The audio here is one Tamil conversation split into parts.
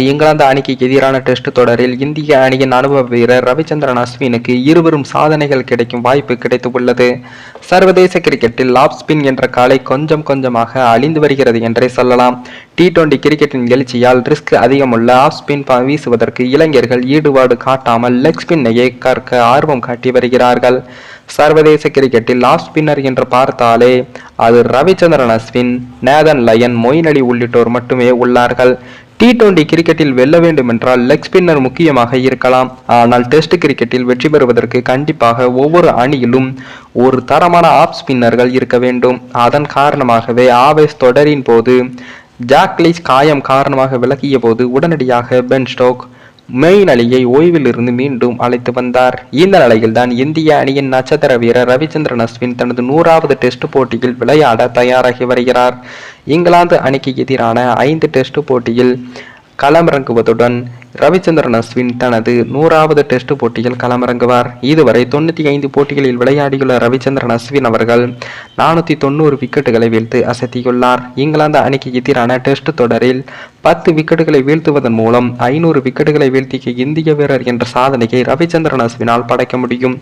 இங்கிலாந்து அணிக்கு எதிரான டெஸ்ட் தொடரில் இந்திய அணியின் அனுபவ வீரர் ரவிச்சந்திரன் அஸ்வினுக்கு இருவரும் சாதனைகள் கிடைக்கும் வாய்ப்பு கிடைத்துள்ளது. சர்வதேச கிரிக்கெட்டில் லாப் ஸ்பின் என்ற காலை கொஞ்சம் கொஞ்சமாக அழிந்து வருகிறது என்றே சொல்லலாம். டி டுவெண்டி கிரிக்கெட்டின் எழுச்சியால் ரிஸ்க் அதிகமுள்ள ஆஃப் ஸ்பின் வீசுவதற்கு இளைஞர்கள் ஈடுபாடு காட்டாமல் லெக் ஸ்பின்னையே கற்க ஆர்வம் காட்டி வருகிறார்கள். சர்வதேச கிரிக்கெட்டில் ஆஃப் ஸ்பின்னர் என்று பார்த்தாலே அது ரவிச்சந்திரன் அஸ்வின் நேதன் லயன் மொயின் அலி உள்ளிட்டோர் மட்டுமே உள்ளார்கள். டி டுவெண்டி கிரிக்கெட்டில் வெல்ல வேண்டும் என்றால் லெக் ஸ்பின்னர் முக்கியமாக இருக்கலாம். ஆனால் டெஸ்ட் கிரிக்கெட்டில் வெற்றி பெறுவதற்கு கண்டிப்பாக ஒவ்வொரு அணியிலும் ஒரு தரமான ஆஃப் ஸ்பின்னர்கள் இருக்க வேண்டும். அதன் காரணமாகவே ஆவேஸ் தொடரின் போது ஜாக்லிஸ் காயம் காரணமாக விலகிய போது உடனடியாக பென் ஸ்டோக் மெயின் அலியை ஓய்விலிருந்து மீண்டும் அழைத்து வந்தார். இந்த நிலையில்தான் இந்திய அணியின் நட்சத்திர வீரர் ரவிச்சந்திரன் அஸ்வின் தனது நூறாவது டெஸ்ட் போட்டியில் விளையாட தயாராகி வருகிறார். இங்கிலாந்து அணிக்கு எதிரான ஐந்து டெஸ்ட் போட்டியில் களமிறங்குவதுடன் ரவிச்சந்திரன் அஸ்வின் தனது நூறாவது டெஸ்ட் போட்டியில் களமிறங்குவார். இதுவரை தொண்ணூற்றி ஐந்து போட்டிகளில் விளையாடியுள்ள ரவிச்சந்திரன் அஸ்வின் அவர்கள் நானூற்றி தொண்ணூறு விக்கெட்டுகளை வீழ்த்து அசத்தியுள்ளார். இங்கிலாந்து அணிக்கு எதிரான டெஸ்ட் தொடரில் பத்து விக்கெட்டுகளை வீழ்த்துவதன் மூலம் ஐநூறு விக்கெட்டுகளை வீழ்த்திய இந்திய வீரர் என்ற சாதனையை ரவிச்சந்திரன் அஸ்வினால் படைக்க முடியும்.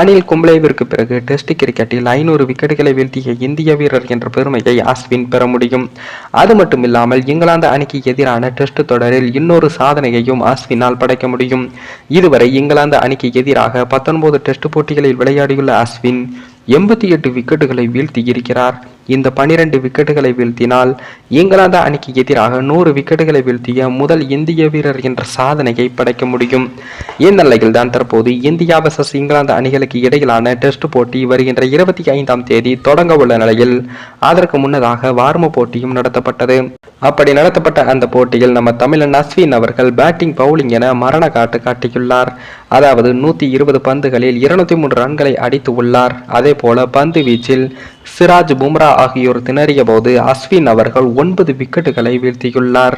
அனில் கும்ளேவிற்கு பிறகு டெஸ்ட் கிரிக்கெட்டில் ஐநூறு விக்கெட்டுகளை வீழ்த்திய இந்திய வீரர் என்ற பெருமையை அஸ்வின் பெற முடியும். அது மட்டுமில்லாமல் இங்கிலாந்து அணிக்கு எதிரான டெஸ்ட் தொடரில் இன்னொரு சாதனையை முடியும் அஸ்வினால் படைக்க முடியும். இதுவரை இங்கிலாந்து அணிக்கு எதிராக பத்தொன்பது டெஸ்ட் போட்டிகளில் விளையாடியுள்ள அஸ்வின் எண்பத்தி எட்டு விக்கெட்டுகளை வீழ்த்தி இருக்கிறார். இந்த பனிரெண்டு விக்கெட்டுகளை வீழ்த்தினால் இங்கிலாந்து அணிக்கு எதிராக நூறு விக்கெட்டுகளை வீழ்த்திய முதல் இந்திய வீரர் என்ற சாதனையை படைக்க முடியும். இந்த நிலையில் தான் தற்போது இந்தியா வர்சஸ் இங்கிலாந்து அணிகளுக்கு இடையிலான டெஸ்ட் போட்டி வருகின்ற இருபத்தி ஐந்தாம் தேதி தொடங்க உள்ள நிலையில் அதற்கு முன்னதாக வார்ம போட்டியும் நடத்தப்பட்டது. அப்படி நடத்தப்பட்ட அந்த போட்டியில் நம்ம தமிழன் அஸ்வின் அவர்கள் பேட்டிங் பவுலிங் என மரண காட்டு காட்டியுள்ளார். அதாவது நூத்தி இருபது பந்துகளில் இருநூத்தி மூன்று ரன்களை அடித்து உள்ளார். அதே போல பந்து வீச்சில் சிராஜ் பும்ரா ஆகியோர் திணறிய போது அஸ்வின் அவர்கள் ஒன்பது விக்கெட்டுகளை வீழ்த்தியுள்ளார்.